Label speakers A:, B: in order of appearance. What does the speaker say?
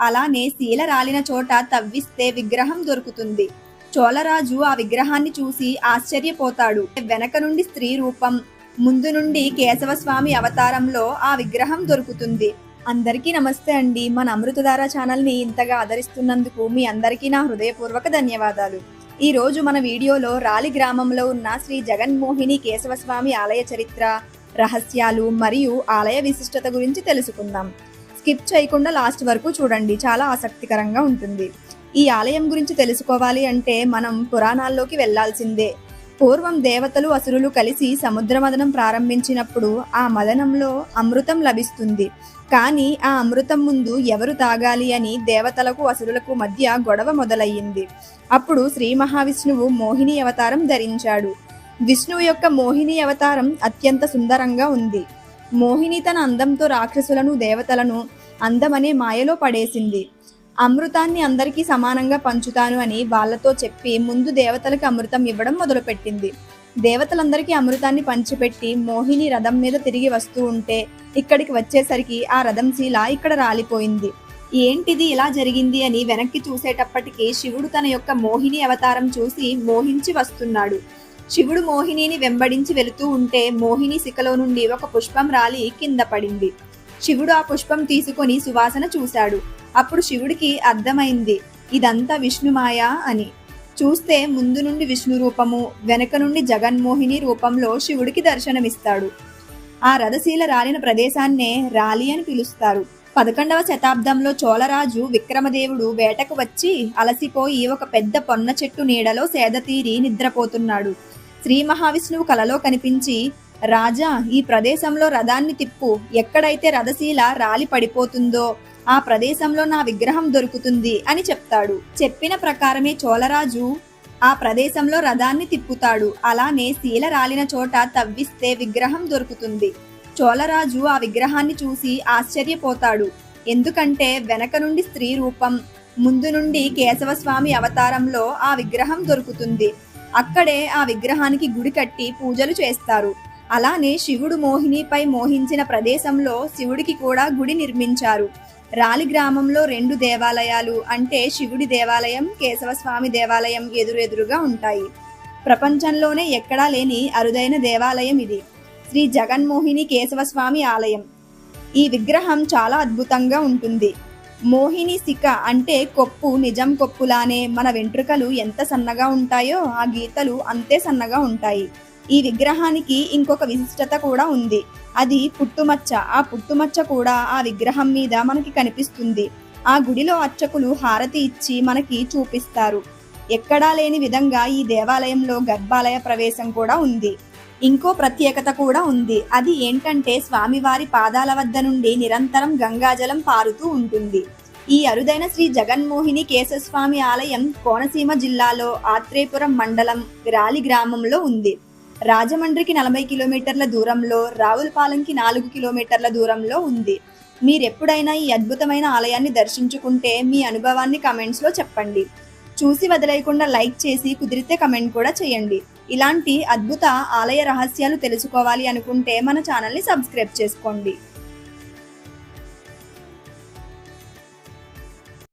A: అలానే శీల రాలిన చోట తవ్విస్తే విగ్రహం దొరుకుతుంది. చోళరాజు ఆ విగ్రహాన్ని చూసి ఆశ్చర్యపోతాడు. వెనక నుండి స్త్రీ రూపం ముందు నుండి కేశవస్వామి అవతారంలో ఆ విగ్రహం దొరుకుతుంది. అందరికీ నమస్తే అండి. మన అమృతధార ఛానల్ని ఇంతగా ఆదరిస్తున్నందుకు మీ అందరికీ నా హృదయపూర్వక ధన్యవాదాలు. ఈ రోజు మన వీడియోలో రాలి గ్రామంలో ఉన్న శ్రీ జగన్మోహిని కేశవస్వామి ఆలయ చరిత్ర రహస్యాలు మరియు ఆలయ విశిష్టత గురించి తెలుసుకుందాం. స్కిప్ చేయకుండా లాస్ట్ వరకు చూడండి. చాలా ఆసక్తికరంగా ఉంటుంది. ఈ ఆలయం గురించి తెలుసుకోవాలి అంటే మనం పురాణాల్లోకి వెళ్ళాల్సిందే. పూర్వం దేవతలు అసురులు కలిసి సముద్ర మదనం ప్రారంభించినప్పుడు ఆ మదనంలో అమృతం లభిస్తుంది. కానీ ఆ అమృతం ముందు ఎవరు తాగాలి అని దేవతలకు అసురులకు మధ్య గొడవ మొదలయ్యింది. అప్పుడు శ్రీ మహావిష్ణువు మోహిని అవతారం ధరించాడు. విష్ణువు యొక్క మోహిని అవతారం అత్యంత సుందరంగా ఉంది. మోహిని తన అందంతో రాక్షసులను దేవతలను అందమనే మాయలో పడేసింది. అమృతాన్ని అందరికీ సమానంగా పంచుతాను అని వాళ్ళతో చెప్పి ముందు దేవతలకు అమృతం ఇవ్వడం మొదలుపెట్టింది. దేవతలందరికీ అమృతాన్ని పంచిపెట్టి మోహిని రథం మీద తిరిగి వస్తూ ఉంటే ఇక్కడికి వచ్చేసరికి ఆ రథం శీల ఇక్కడ రాలిపోయింది. ఏంటిది ఇలా జరిగింది అని వెనక్కి చూసేటప్పటికి శివుడు తన యొక్క మోహిని అవతారం చూసి మోహించి వస్తున్నాడు. శివుడు మోహినిని వెంబడించి వెళుతూ ఉంటే మోహిని శిఖలో నుండి ఒక పుష్పం రాలి కింద పడింది. శివుడు ఆ పుష్పం తీసుకొని సువాసన చూశాడు. అప్పుడు శివుడికి అర్థమైంది ఇదంతా విష్ణుమాయ అని. చూస్తే ముందు నుండి విష్ణు రూపము వెనక నుండి జగన్మోహిని రూపంలో శివుడికి దర్శనమిస్తాడు. ఆ రథశీల రాలిన ప్రదేశాన్నే రాలి అని పిలుస్తారు. పదకొండవ శతాబ్దంలో చోళరాజు విక్రమదేవుడు వేటకు వచ్చి అలసిపోయి ఒక పెద్ద పొన్న చెట్టు నీడలో సేదతీరి నిద్రపోతున్నాడు. శ్రీ మహావిష్ణువు కలలో కనిపించి రాజా ఈ ప్రదేశంలో రథాన్ని తిప్పు. ఎక్కడైతే రథశీల రాలి పడిపోతుందో ఆ ప్రదేశంలో నా విగ్రహం దొరుకుతుంది అని చెప్తాడు. చెప్పిన ప్రకారమే చోళరాజు ఆ ప్రదేశంలో రథాన్ని తిప్పుతాడు. అలానే శీల రాలిన చోట తవ్విస్తే విగ్రహం దొరుకుతుంది. చోళరాజు ఆ విగ్రహాన్ని చూసి ఆశ్చర్యపోతాడు. ఎందుకంటే వెనక నుండి స్త్రీ రూపం ముందు నుండి కేశవస్వామి అవతారంలో ఆ విగ్రహం దొరుకుతుంది. అక్కడే ఆ విగ్రహానికి గుడి కట్టి పూజలు చేస్తారు. అలానే శివుడు మోహినిపై మోహించిన ప్రదేశంలో శివుడికి కూడా గుడి నిర్మించారు. రాలి గ్రామంలో రెండు దేవాలయాలు అంటే శివుడి దేవాలయం కేశవస్వామి దేవాలయం ఎదురెదురుగా ఉంటాయి. ప్రపంచంలోనే ఎక్కడా లేని అరుదైన దేవాలయం ఇది. శ్రీ జగన్మోహిని కేశవస్వామి ఆలయం. ఈ విగ్రహం చాలా అద్భుతంగా ఉంటుంది. మోహిని శిఖ అంటే కొప్పు నిజం కొప్పులానే మన వెంట్రుకలు ఎంత సన్నగా ఉంటాయో ఆ గీతలు అంతే సన్నగా ఉంటాయి. ఈ విగ్రహానికి ఇంకొక విశిష్టత కూడా ఉంది. అది పుట్టుమచ్చ. ఆ పుట్టుమచ్చ కూడా ఆ విగ్రహం మీద మనకి కనిపిస్తుంది. ఆ గుడిలో అర్చకులు హారతి ఇచ్చి మనకి చూపిస్తారు. ఎక్కడా లేని విధంగా ఈ దేవాలయంలో గర్భాలయ ప్రవేశం కూడా ఉంది. ఇంకో ప్రత్యేకత కూడా ఉంది. అది ఏంటంటే స్వామివారి పాదాల వద్ద నుండి నిరంతరం గంగాజలం పారుతూ ఉంటుంది. ఈ అరుదైన శ్రీ జగన్మోహిని కేశస్వామి ఆలయం కోనసీమ జిల్లాలో ఆత్రేపురం మండలం రాలి గ్రామంలో ఉంది. రాజమండ్రికి నలభై కిలోమీటర్ల దూరంలో రావులపాలెంకి నాలుగు కిలోమీటర్ల దూరంలో ఉంది. మీరెప్పుడైనా ఈ అద్భుతమైన ఆలయాన్ని దర్శించుకుంటే మీ అనుభవాన్ని కమెంట్స్లో చెప్పండి. చూసి వదిలేయకుండా లైక్ చేసి కుదిరితే కమెంట్ కూడా చేయండి. ఇలాంటి అద్భుత ఆలయ రహస్యాలు తెలుసుకోవాలి అనుకుంటే మన ఛానల్ని సబ్స్క్రైబ్ చేసుకోండి.